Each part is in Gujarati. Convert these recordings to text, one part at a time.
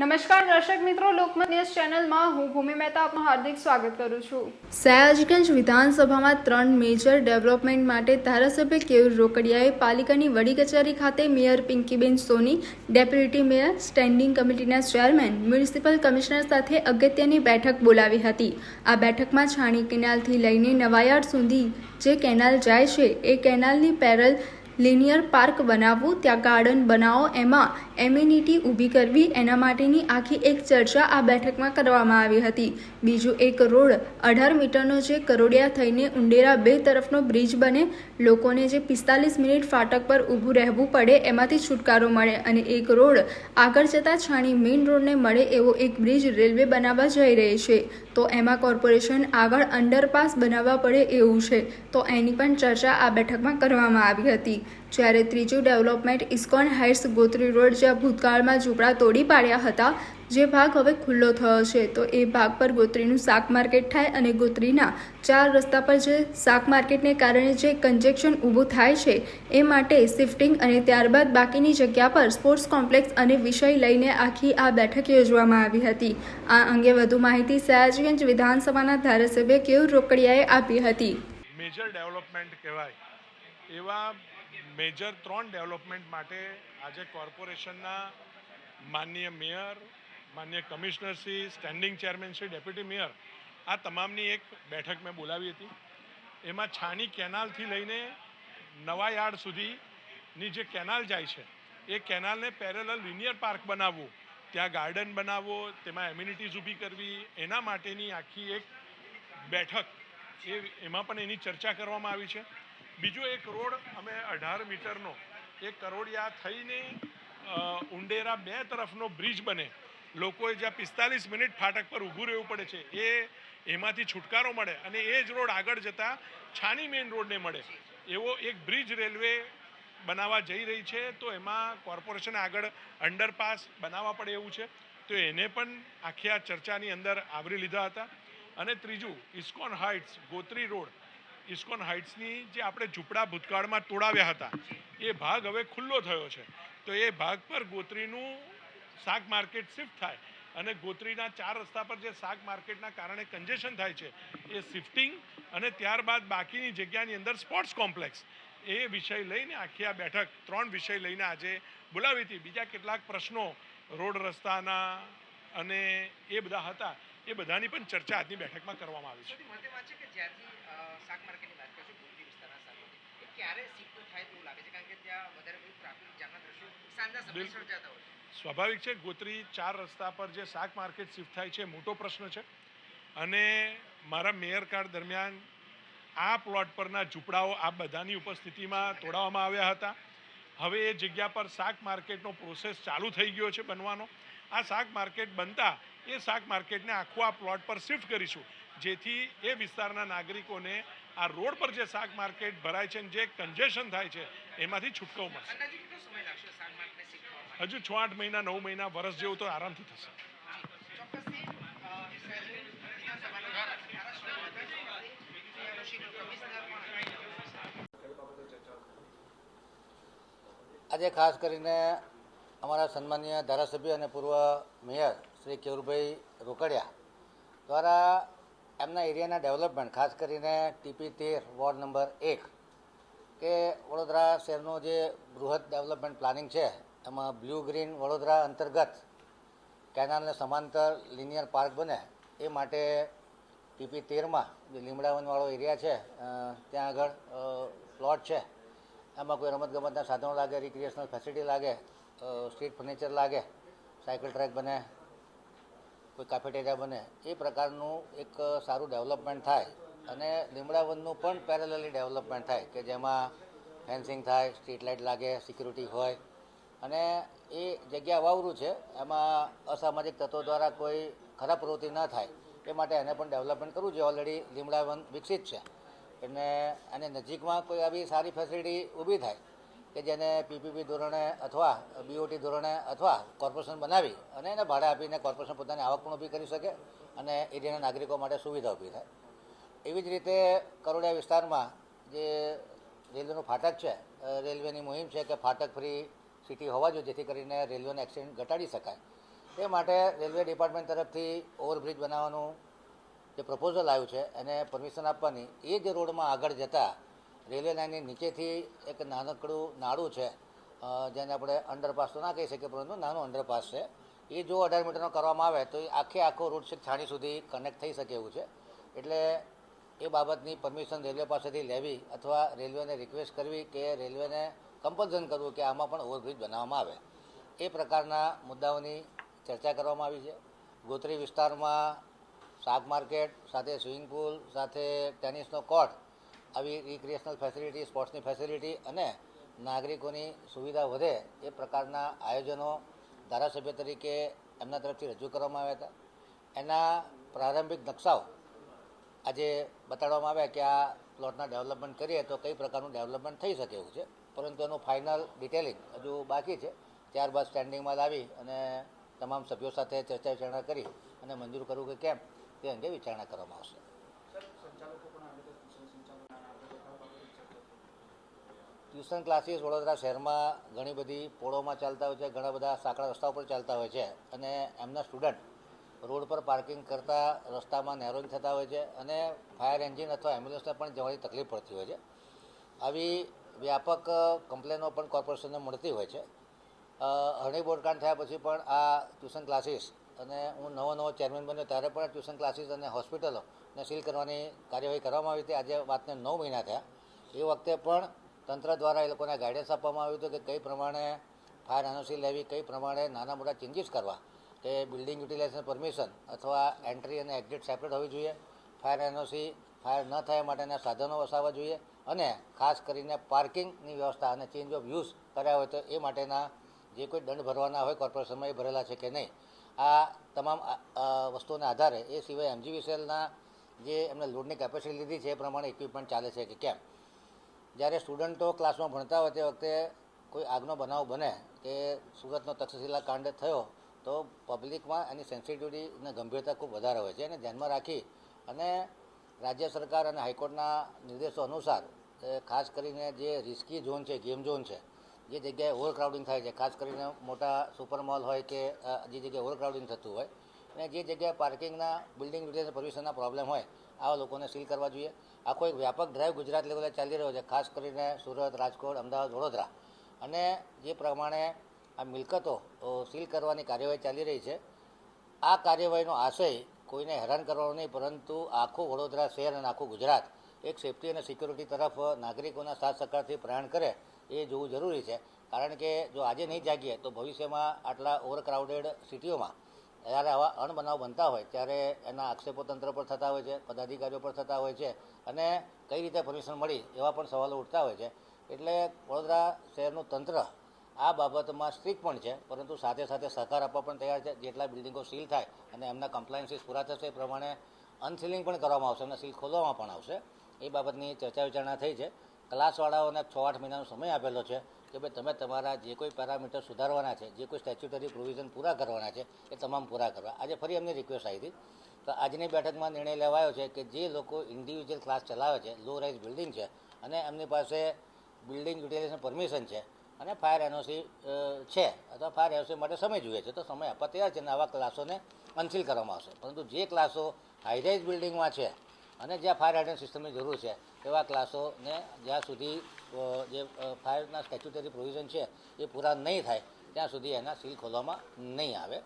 નમસ્કાર દર્શક મિત્રો, લોકમત ન્યૂઝ ચેનલમાં હું ભૂમિ મહેતા આપનું હાર્દિક સ્વાગત કરું છું. સયાજગંજ વિધાનસભામાં ત્રણ મેજર ડેવલપમેન્ટ માટે ધારાસભ્ય કેયુર રોકડિયાએ પાલિકાની વડી કચેરી ખાતે mayor Pinkiben Soni, deputy mayor standing કમિટીના ચેરમેન મ્યુનિસિપલ કમિશનર સાથે અગત્યની બેઠક બોલાવી હતી. આ બેઠકમાં છાણી કેનાલથી લઈને નવાયાર્ડ સુધી જે કેનાલ જાય છે, એ કેનાલની પેરલ લિનિયર પાર્ક બનાવવું, ત્યાં ગાર્ડન બનાવો, એમાં એમ્યુનિટી ઊભી કરવી, એના માટેની આખી એક ચર્ચા આ બેઠકમાં કરવામાં આવી હતી. બીજું એક રોડ, અઢાર મીટરનો જે કરોડિયા થઈને ઉંડેરા બે તરફનો બ્રિજ બને, લોકોને જે પિસ્તાલીસ મિનિટ ફાટક પર ઊભું રહેવું પડે, એમાંથી છુટકારો મળે. અને એક રોડ, આગળ જતાં છાણી મેઇન રોડને મળે એવો એક બ્રિજ રેલવે બનાવવા જઈ રહી છે. તો એમાં કોર્પોરેશન આગળ અંડરપાસ બનાવવા પડે એવું છે. તો એની પણ ચર્ચા આ બેઠકમાં કરવામાં આવી હતી. જ્યારે ત્રીજું development ISKCON heights Gotri road જ્યાં ભૂતકાળમાં ઝૂંપડા તોડી પાડ્યા હતા, જે ભાગ હવે ખુલ્લો થયો છે. તો એ ભાગ પર ગોત્રીનું શાક માર્કેટ થાય અને ગોત્રીના ચાર રસ્તા પર જે શાક માર્કેટને કારણે જે કન્જેક્શન ઊભું થાય છે, એ માટે શિફ્ટિંગ અને ત્યારબાદ બાકીની જગ્યા પર સ્પોર્ટ્સ કોમ્પ્લેક્સ અને વિષય લઈને આખી આ બેઠક યોજવામાં આવી હતી. આ અંગે વધુ માહિતી સયાજગંજ વિધાનસભાના ધારાસભ્ય કેયુર રોકડિયાએ આપી હતી. મેજર ડેવલપમેન્ટ કહેવાય. એવા મેજર ત્રણ ડેવલપમેન્ટ માટે આજે કોર્પોરેશનના માનનીય મેયર, માનનીય કમિશનરશ્રી સ્ટેન્ડિંગ ચેરમેનશ્રી ડેપ્યુટી મેયર, આ તમામની એક બેઠક મેં બોલાવી હતી. એમાં છાણી કેનાલથી લઈને નવા યાર્ડ સુધીની જે કેનાલ જાય છે, એ કેનાલને પેરેલલ લિનિયર પાર્ક બનાવવું, ત્યાં ગાર્ડન બનાવવો, તેમાં એમ્યુનિટીઝ ઊભી કરવી, એના માટેની આખી એક બેઠક, એ, એમાં પણ એની ચર્ચા કરવામાં આવી છે. બીજો એક રોડ અમે અઢાર મીટરનો, એ કરોડિયા થઈને ઉંડેરા બે તરફનો બ્રિજ બને. લોકોએ જ્યાં પિસ્તાલીસ મિનિટ ફાટક પર ઊભું રહેવું પડે છે, એ એમાંથી છુટકારો મળે અને એ જ રોડ આગળ જતાં છાની મેઇન રોડને મળે. એવો એક બ્રિજ રેલવે બનાવવા જઈ રહી છે, તો એમાં કોર્પોરેશન આગળ અંડરપાસ બનાવવા પડે એવું છે. તો એને પણ આખી આ ચર્ચાની અંદર આવરી લીધા હતા. અને ત્રીજું, ઇસ્કોન હાઇટ્સ, ગોત્રી રોડ. ઇસ્કોન હાઇટ્સની જે આપણે ઝૂંપડા ભૂતકાળમાં તોડાવ્યા હતા, એ ભાગ હવે ખુલ્લો થયો છે. તો એ ભાગ પર ગોત્રીનું શાક માર્કેટ શિફ્ટ થાય અને ગોત્રીના ચાર રસ્તા પર જે શાક માર્કેટના કારણે કન્જેશન થાય છે, એ શિફ્ટિંગ અને ત્યારબાદ બાકીની જગ્યાની અંદર સ્પોર્ટ્સ કોમ્પ્લેક્સ એ વિષય લઈને આખી આ બેઠક, ત્રણ વિષય લઈને આજે બોલાવી હતી. બીજા કેટલાક પ્રશ્નો, રોડ રસ્તાના અને એ બધા હતા. એ બધાની પણ ચર્ચા આજની બેઠકમાં કરવામાં આવી છે. સ્વાભાવિક છે ગોત્રી ચાર રસ્તા પર જે શાક માર્કેટ શિફ્ટ થાય છે મોટો પ્રશ્ન છે. અને મારા મેયર કાર્ડ દરમિયાન આ પ્લોટ પરના ઝૂંપડાઓ આ બધાની ઉપસ્થિતિમાં તોડાવવામાં આવ્યા હતા. હવે એ જગ્યા પર શાક માર્કેટનો પ્રોસેસ ચાલુ થઈ ગયો છે બનવાનો. આ શાક માર્કેટ બનતા એ શાક માર્કેટને આખું આ પ્લોટ પર શિફ્ટ કરીશું. જેથી એ વિસ્તારના નાગરિકોને આ રોડ પર જે શાક માર્કેટ ભરાય છે અને જે કન્જેશન થાય છે એમાંથી છૂટકારો મળશે. અંદાજે કેટલો સમય લાગશે શાક માર્કેટને શિફ્ટ થવા માટે? હજુ છ આઠ મહિના નવ મહિના વર્ષ જેવું તો આરામથી થશે. આજે ખાસ કરીને અમારા સન્માનીય ધારાસભ્ય અને પૂર્વ મેયર શ્રી કેવુરભાઈ રોકડિયા દ્વારા એમના એરિયાના ડેવલપમેન્ટ, ખાસ કરીને ટીપી તેર, વોર્ડ નંબર એક, કે વડોદરા શહેરનું જે બૃહદ ડેવલપમેન્ટ પ્લાનિંગ છે, એમાં બ્લુ ગ્રીન વડોદરા અંતર્ગત કેનાલને સમાંતર લિનિયર પાર્ક બને, એ માટે ટીપી તેરમાં જે લીમડાવનવાળો એરિયા છે ત્યાં આગળ પ્લોટ છે. એમાં કોઈ રમતગમતના સાધનો લાગે રિક્રિએશનલ ફેસિલિટી લાગે સ્ટ્રીટ ફર્નિચર લાગે, સાયકલ ટ્રેક બને કોઈ કાફેટેરિયા બને, એ પ્રકારનું એક સારું ડેવલપમેન્ટ થાય. અને લીમડાવનનું પણ પેરેલલી ડેવલપમેન્ટ થાય કે જેમાં ફેન્સિંગ થાય સ્ટ્રીટ લાઇટ લાગે સિક્યુરિટી હોય. અને એ જગ્યા વાવરું છે, એમાં અસામાજિક તત્વો દ્વારા કોઈ ખરાબ પ્રવૃત્તિ ન થાય. એ માટે એને પણ ડેવલપમેન્ટ કરવું છે ઓલરેડી લીમડાવન વિકસિત છે. અને નજીકમાં કોઈ આવી સારી ફેસિલિટી ઊભી થાય. કે જેને પીપીપી ધોરણે અથવા બીઓટી ધોરણે અથવા કોર્પોરેશન બનાવી અને એને ભાડે આપીને કોર્પોરેશન પોતાની આવક પણ ઊભી કરી શકે અને એરિયાના નાગરિકો માટે સુવિધા ઊભી થાય. એવી જ રીતે કરોડિયા વિસ્તારમાં જે રેલવેનું ફાટક છે રેલવેની મુહિમ છે કે ફાટક ફ્રી સિટી હોવા જોઈએ, જેથી કરીને રેલવેનો એક્સિડન્ટ ઘટાડી શકાય. તે માટે રેલવે ડિપાર્ટમેન્ટ તરફથી ઓવરબ્રિજ બનાવવાનું જે પ્રપોઝલ આવ્યું છે, એને પરમિશન આપવાની, એ જ રોડમાં આગળ જતાં રેલવે લાઇનની નીચેથી એક નાનકડું નાળું છે જેને આપણે અંડરપાસ તો ના કહી શકીએ, પરંતુ નાનું અંડરપાસ છે. એ જો અઢાર મીટરનો કરવામાં આવે તો એ આખે આખો રૂટ છે, છાણી સુધી કનેક્ટ થઈ શકે એવું છે. એટલે એ બાબતની પરમિશન રેલવે પાસેથી લેવી અથવા રેલવેને રિક્વેસ્ટ કરવી કે રેલવેને કમ્પલ્સન કરવું કે આમાં પણ ઓવરબ્રિજ બનાવવામાં આવે. એ પ્રકારના મુદ્દાઓની ચર્ચા કરવામાં આવી છે. ગોત્રી વિસ્તારમાં શાક માર્કેટ સાથે સ્વિમિંગ પુલ સાથે ટેનિસનો કોર્ટ આવી રિક્રિએશનલ ફેસિલિટી સ્પોર્ટ્સની ફેસિલિટી અને નાગરિકોની સુવિધા વધે એ પ્રકારના આયોજનો ધારાસભ્ય તરીકે એમના તરફથી રજૂ કરવામાં આવ્યા હતા. એના પ્રારંભિક નકશાઓ આજે બતાડવામાં આવ્યા કે આ પ્લોટના ડેવલપમેન્ટ કરીએ તો કઈ પ્રકારનું ડેવલપમેન્ટ થઈ શકે એવું છે. પરંતુ એનું ફાઇનલ ડિટેલિંગ હજુ બાકી છે. ત્યારબાદ સ્ટેન્ડિંગમાં લાવી અને તમામ સભ્યો સાથે ચર્ચા વિચારણા કરી અને મંજૂર કરવું કે કેમ તે અંગે વિચારણા કરવામાં આવશે. ટ્યુશન ક્લાસીસ વડોદરા શહેરમાં ઘણી બધી પોળોમાં ચાલતા હોય છે ઘણા બધા સાંકડા રસ્તા ઉપર ચાલતા હોય છે અને એમના સ્ટુડન્ટ રોડ પર પાર્કિંગ કરતા રસ્તામાં નેરોઈંગ થતા હોય છે અને ફાયર એન્જિન અથવા એમ્બ્યુલન્સને પણ જવાની તકલીફ પડતી હોય છે. આવી વ્યાપક કમ્પ્લેનો પણ કોર્પોરેશનને મળતી હોય છે. અ, હરણી બોર્ડકાંડ થયા પછી પણ આ ટ્યુશન ક્લાસીસ અને હું નવો નવો ચેરમેન બન્યો ત્યારે પણ ટ્યુશન ક્લાસીસ અને હોસ્પિટલોને સીલ કરવાની કાર્યવાહી કરવામાં આવી હતી. આજે વાતને નવ મહિના થયા. એ વખતે પણ તંત્ર દ્વારા એ લોકોને ગાઈડન્સ આપવામાં આવ્યું હતું કે કઈ પ્રમાણે ફાયર એનઓસી લેવી, કઈ પ્રમાણે નાના મોટા ચેન્જીસ કરવા, કે બિલ્ડિંગ યુટિલાઇઝેશન પરમિશન અથવા એન્ટ્રી અને એક્ઝિટ સેપરેટ હોવી જોઈએ. ફાયર એનઓસી ફાયર ન થાય માટેના સાધનો વસાવવા જોઈએ અને ખાસ કરીને પાર્કિંગની વ્યવસ્થા અને ચેન્જ ઓફ યુઝ કર્યા હોય તો એ માટેના જે કોઈ દંડ ભરવાના હોય કોર્પોરેશનમાં એ ભરેલા છે કે નહીં. આ તમામ વસ્તુઓના આધારે એ સિવાય એમજીવીસીએલના જે એમને લોડની કેપેસિટી લીધી છે એ પ્રમાણે ઇક્વિપમેન્ટ ચાલે છે કે કેમ. જ્યારે સ્ટુડન્ટો ક્લાસમાં ભણતા હોય તે વખતે કોઈ આગનો બનાવ બને કે સુરતનો તક્ષશિલા કાંડ થયો, તો પબ્લિકમાં એની સેન્સિટિવિટી અને ગંભીરતા ખૂબ વધારે હોય છે એને ધ્યાનમાં રાખી અને રાજ્ય સરકાર અને હાઈકોર્ટના નિર્દેશો અનુસાર ખાસ કરીને જે રિસ્કી ઝોન છે ગેમ ઝોન છે, જે જગ્યાએ ઓવરક્રાઉડિંગ થાય છે, ખાસ કરીને મોટા સુપર મોલ હોય કે જે જગ્યાએ ઓવરક્રાઉડિંગ થતું હોય, અને જે જગ્યાએ પાર્કિંગના બિલ્ડિંગ યુટિલાઇઝેશન પરમિશનના પ્રોબ્લેમ હોય, આવા લોકોને સીલ કરવા જોઈએ. આખો એક વ્યાપક ડ્રાઈવ ગુજરાત લેવલે ચાલી રહ્યો છે, ખાસ કરીને સુરત, રાજકોટ, અમદાવાદ, વડોદરા. અને જે પ્રમાણે આ મિલકતો સીલ કરવાની કાર્યવાહી ચાલી રહી છે, આ કાર્યવાહીનો આશય કોઈને હેરાન કરવાનો નહીં, પરંતુ આખું વડોદરા શહેર અને આખું ગુજરાત એક સેફટી અને સિક્યોરિટી તરફ નાગરિકોના સાથ સહકારથી પ્રયાણ કરે એ જોવું જરૂરી છે. કારણ કે જો આજે નહીં જાગીએ, તો ભવિષ્યમાં આટલા ઓવરક્રાઉડેડ સિટીઓમાં જ્યારે આવા અણબનાવ બનતા હોય, ત્યારે એના આક્ષેપો તંત્ર પર થતા હોય છે, પદાધિકારીઓ પર થતા હોય છે અને કઈ રીતે પરમિશન મળી એવા પણ સવાલો ઉઠતા હોય છે. એટલે વડોદરા શહેરનું તંત્ર આ બાબતમાં સ્ટ્રિક પણ છે, પરંતુ સાથે સાથે સહકાર આપવા પણ તૈયાર છે. જેટલા બિલ્ડિંગો સીલ થાય અને એમના કમ્પ્લાયન્સીસ પૂરા થશે, એ પ્રમાણે અનસીલિંગ પણ કરવામાં આવશે અને સીલ ખોલવામાં પણ આવશે. એ બાબતની ચર્ચા વિચારણા થઈ છે. ક્લાસવાળાઓને છ આઠ મહિનાનો સમય આપેલો છે. કે ભાઈ તમે તમારા જે કોઈ પેરામીટર સુધારવાના છે, જે કોઈ સ્ટેચ્યુટરી પ્રોવિઝન પૂરા કરવાના છે, એ તમામ પૂરા કરવા. આજે ફરી અમને રિક્વેસ્ટ આવી હતી. તો આજની બેઠકમાં નિર્ણય લેવાયો છે કે જે લોકો ઇન્ડિવિજ્યુઅલ ક્લાસ ચલાવે છે લો રાઇઝ બિલ્ડિંગ છે, અને એમની પાસે બિલ્ડિંગ યુટિલાઇઝેશન પરમિશન છે, અને ફાયર એનઓસી છે, અથવા ફાયર એનઓસી માટે સમય જોઈએ છે, તો સમય આપવા તૈયાર છે અને આવા ક્લાસોને અનસીલ કરવામાં આવશે. પરંતુ જે ક્લાસો હાઈરાઇઝ બિલ્ડિંગમાં છે, અને જ્યાં ફાયર એડન સિસ્ટમની જરૂર છે, એવા ક્લાસોને જ્યાં સુધી જે ફાયરના સ્ટેચ્યુટરી પ્રોવિઝન છે, એ પૂરા નહીં થાય, ત્યાં સુધી એના સીલ ખોલવામાં નહીં આવે.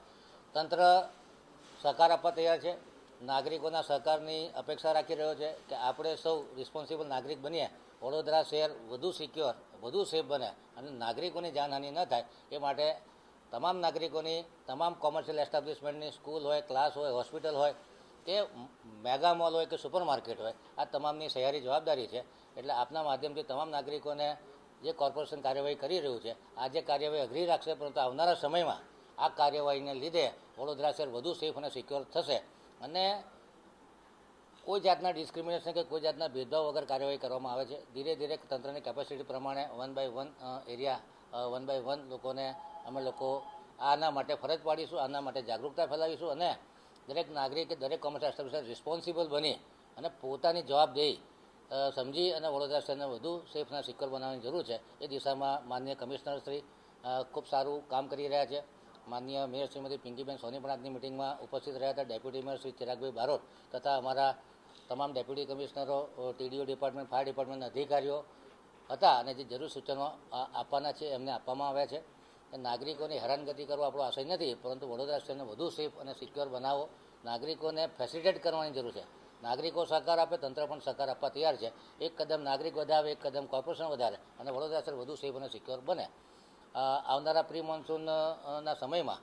તંત્ર સહકાર આપવા તૈયાર છે. નાગરિકોના સહકારની અપેક્ષા રાખી રહ્યો છે કે આપણે સૌ રિસ્પોન્સિબલ નાગરિક બનીએ. વડોદરા શહેર વધુ સિક્યોર વધુ સેફ બને અને નાગરિકોની જાનહાનિ ન થાય એ માટે તમામ નાગરિકોની, તમામ કોમર્શિયલ એસ્ટાબ્લિશમેન્ટની સ્કૂલ હોય ક્લાસ હોય હોસ્પિટલ હોય કે મેગા મોલ હોય કે સુપર માર્કેટ હોય, આ તમામની સહિયારી જવાબદારી છે. એટલે આપના માધ્યમથી તમામ નાગરિકોને જે કોર્પોરેશન કાર્યવાહી કરી રહ્યું છે, આ જે કાર્યવાહી અઘરી રાખશે, પરંતુ આવનારા સમયમાં આ કાર્યવાહીને લીધે વડોદરા શહેર વધુ સેફ અને સિક્યોર થશે. અને કોઈ જાતના ડિસ્ક્રિમિનેશન કે કોઈ જાતના ભેદભાવ વગર કાર્યવાહી કરવામાં આવે છે. ધીરે ધીરે તંત્રની કેપેસિટી પ્રમાણે one by one area one by one લોકોને અમે લોકો આના માટે ફરજ પાડીશું, આના માટે જાગૃતતા ફેલાવીશું અને દરેક નાગરિકે દરેક કોમર્સ એસ્ટાબ્લિશર રિસ્પોન્સિબલ બની અને પોતાની જવાબદેહી સમજી અને વડોદરા શહેરને વધુ સેફ અને સિક્યોર બનાવવાની જરૂર છે. એ દિશામાં માન્ય કમિશનર શ્રી ખૂબ સારું કામ કરી રહ્યા છે. માન્ય મેયર શ્રીમતી પિંકીબેન સોની પણ આજની મિટિંગમાં ઉપસ્થિત રહ્યા હતા. ડેપ્યુટી મેયર શ્રી ચિરાગભાઈ બારોટ તથા અમારા તમામ ડેપ્યુટી કમિશનરો ટીડીઓ ડિપાર્ટમેન્ટ, ફાયર ડિપાર્ટમેન્ટના અધિકારીઓ હતા અને જે જરૂર સૂચનો આપવાના છે, એમને આપવામાં આવ્યા છે. નાગરિકોની હેરાનગતિ કરવો આપણો આશય નથી, પરંતુ વડોદરા શહેરને વધુ સેફ અને સિક્યોર બનાવો. નાગરિકોને ફેસિલિટેટ કરવાની જરૂર છે. નાગરિકો સહકાર આપે, તંત્ર પણ સહકાર આપવા તૈયાર છે. એક કદમ નાગરિક વધારે એક કદમ કોર્પોરેશન વધારે અને વડોદરા શહેર વધુ સેફ અને સિક્યોર બને. આવનારા પ્રી મોન્સૂનના સમયમાં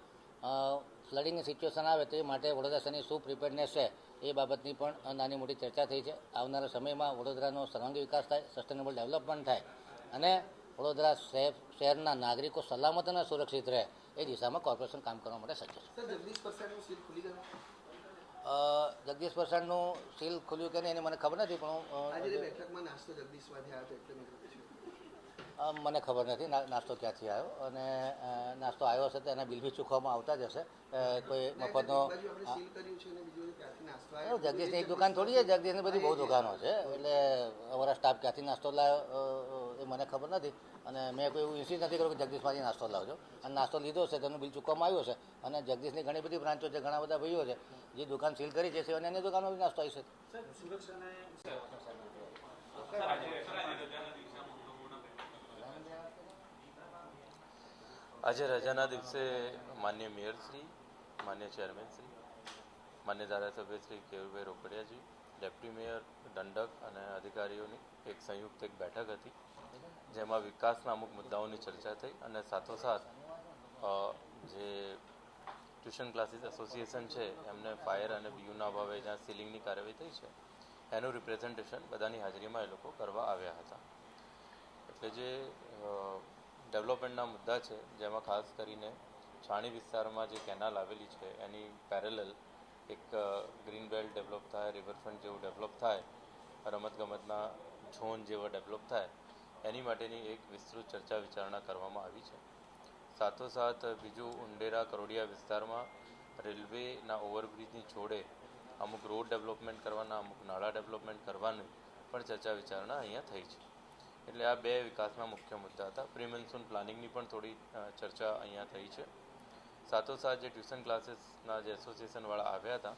ફ્લડિંગની સિચ્યુએશન આવે તે માટે વડોદરા શહેરની શું પ્રિપેરનેસ છે એ બાબતની પણ નાની મોટી ચર્ચા થઈ છે. આવનારા સમયમાં વડોદરાનો સર્વાંગી વિકાસ થાય, સસ્ટેનેબલ ડેવલપમેન્ટ થાય અને વડોદરા શહેર શહેરના નાગરિકો સલામત અને સુરક્ષિત રહે એ દિશામાં કોર્પોરેશન કામ કરવા માટે સજ્જ છે. જગદીશ પરસાડનું સીલ ખુલ્યું કે નહીં એની મને ખબર નથી પણ મને ખબર નથી નાસ્તો ક્યાંથી આવ્યો અને નાસ્તો આવ્યો હશે તો એના બિલ બી ચૂકવામાં આવતા જ હશે. કોઈ મફતનો જગદીશની એક દુકાન થોડી છે જગદીશની બધી બહુ દુકાનો છે એટલે અમારા સ્ટાફ ક્યાંથી નાસ્તો લાવ્યો એ મને ખબર નથી. અને મેં કોઈ એવું ઇન્સિસ્ટ નથી કર્યું કે જગદીશમાંથી નાસ્તો લાવજો. અને નાસ્તો લીધો છે તેનું બિલ ચૂકવવામાં આવ્યું છે. અને જગદીશની ઘણી બધી બ્રાન્ચો છે ઘણા બધા ભાઈઓ છે જે દુકાન સીલ કરી છે અને એની દુકાનમાં બી નાસ્તો આવી છે આજે રજાના દિવસે માન્ય મેયરશ્રી માન્ય ચેરમેનશ્રી માન્ય ધારાસભ્ય શ્રી કેવુરભાઈ રોકડિયાજી ડેપ્યુટી મેયર દંડક અને અધિકારીઓની એક સંયુક્ત એક બેઠક હતી. જેમાં વિકાસના અમુક મુદ્દાઓની ચર્ચા થઈ અને સાથોસાથ જે ટ્યુશન ક્લાસીસ એસોસિએશન છે, એમને ફાયર અને બીયુના અભાવે જ્યાં સીલિંગની કાર્યવાહી થઈ છે, એનું રિપ્રેઝન્ટેશન બધાની હાજરીમાં એ લોકો કરવા આવ્યા હતા. એટલે જે ડેવલપમેન્ટના મુદ્દા છે, જેમાં ખાસ કરીને છાણી વિસ્તારમાં જે કેનાલ આવેલી છે, એની પેરેલલ એક ગ્રીન બેલ્ટ ડેવલપ થાય રિવરફ્રન્ટ જેવું ડેવલપ થાય, રમતગમતના ઝોન જેવા ડેવલપ થાય એની માટેની એક વિસ્તૃત ચર્ચા વિચારણા કરવામાં આવી છે. સાથોસાથ બીજું ઉંડેરા કરોડિયા વિસ્તારમાં રેલવેના ઓવરબ્રિજની જોડે અમુક રોડ ડેવલપમેન્ટ કરવાના, અમુક નાળા ડેવલપમેન્ટ કરવાની પણ ચર્ચા વિચારણા અહીંયા થઈ છે. એટલે આ બે વિકાસના મુખ્ય મુદ્દા હતા. પ્રી મોન્સૂન પ્લાનિંગની પણ થોડી ચર્ચા અહીંયા થઈ છે. સાથોસાથ જે ટ્યુશન ક્લાસીસના જે એસોસિએશનવાળા આવ્યા હતા,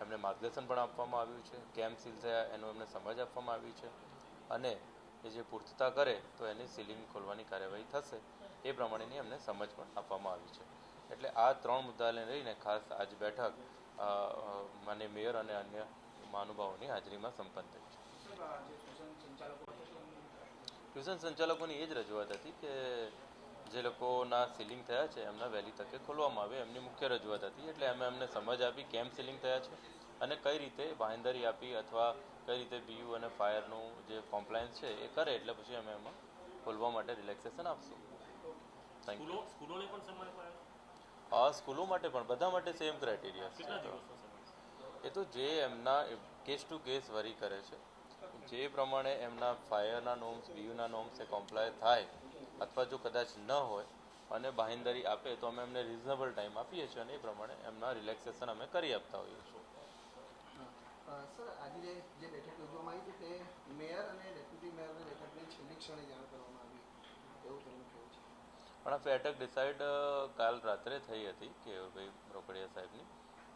એમને માર્ગદર્શન પણ આપવામાં આવ્યું છે. કેમ સીલ થયા, એનું એમને સમજ આપવામાં આવી છે. અને એ જે પૂર્તતા કરે, તો એની સીલિંગ ખોલવાની કાર્યવાહી થશે. એ પ્રમાણેની એમને સમજ પણ આપવામાં આવી છે. એટલે આ ત્રણ મુદ્દાને લઈને ખાસ આજ બેઠક માન્ય મેયર અને અન્ય મહાનુભાવોની હાજરીમાં સંપન્ન થઈ છે. ટ્યુશન સંચાલકોની એ જ રજૂઆત હતી કે જે લોકોના સીલિંગ થયા છે, એમના વહેલી તકે ખોલવામાં આવે. એમની મુખ્ય રજૂઆત હતી. એટલે અમે એમને સમજ આપી કેમ સીલિંગ થયા છે. અને કઈ રીતે બાંહેધરી આપી અથવા કઈ રીતે બીયુ અને ફાયરનું જે કોમ્પ્લાયન્સ છે એ કરે એટલે પછી અમે એમાં ખોલવા માટે રિલેક્સેશન આપશું. હા સ્કૂલો માટે પણ બધા માટે સેમ ક્રાઇટેરિયા છે. એ તો જે એમના કેસ ટુ કેસ વરી કરે છે. જે પ્રમાણે એમના ફાયરના નોમ્સ બીયુના નોમ્સ એ કોમ્પ્લાય થાય અથવા જો કદાચ ન હોય અને બાહેંધરી આપે તો અમે એમને રિઝનેબલ ટાઈમ આપીએ છીએ અને એ પ્રમાણે એમના રિલેક્સેશન અમે કરી આપતા હોઈએ છીએ. સર આજે જે જે બેઠક યોજવામાં આવી હતી તે મેયર અને ડેપ્યુટી મેયરની બેઠકને છેલ્લી ક્ષણે જાણ કરવામાં આવી. એવું તેમનું કહેવું છે? પણ આ બેઠક ડિસાઇડ કાલ રાત્રે થઈ હતી કેયુરભાઈ રોકડિયા સાહેબની.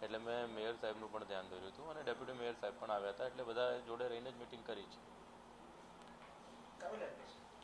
એટલે મેં મેયર સાહેબનું પણ ધ્યાન દોર્યું હતું અને ડેપ્યુટી મેયર સાહેબ પણ આવ્યા હતા એટલે બધા જોડે રહીને જ મિટિંગ કરી છે.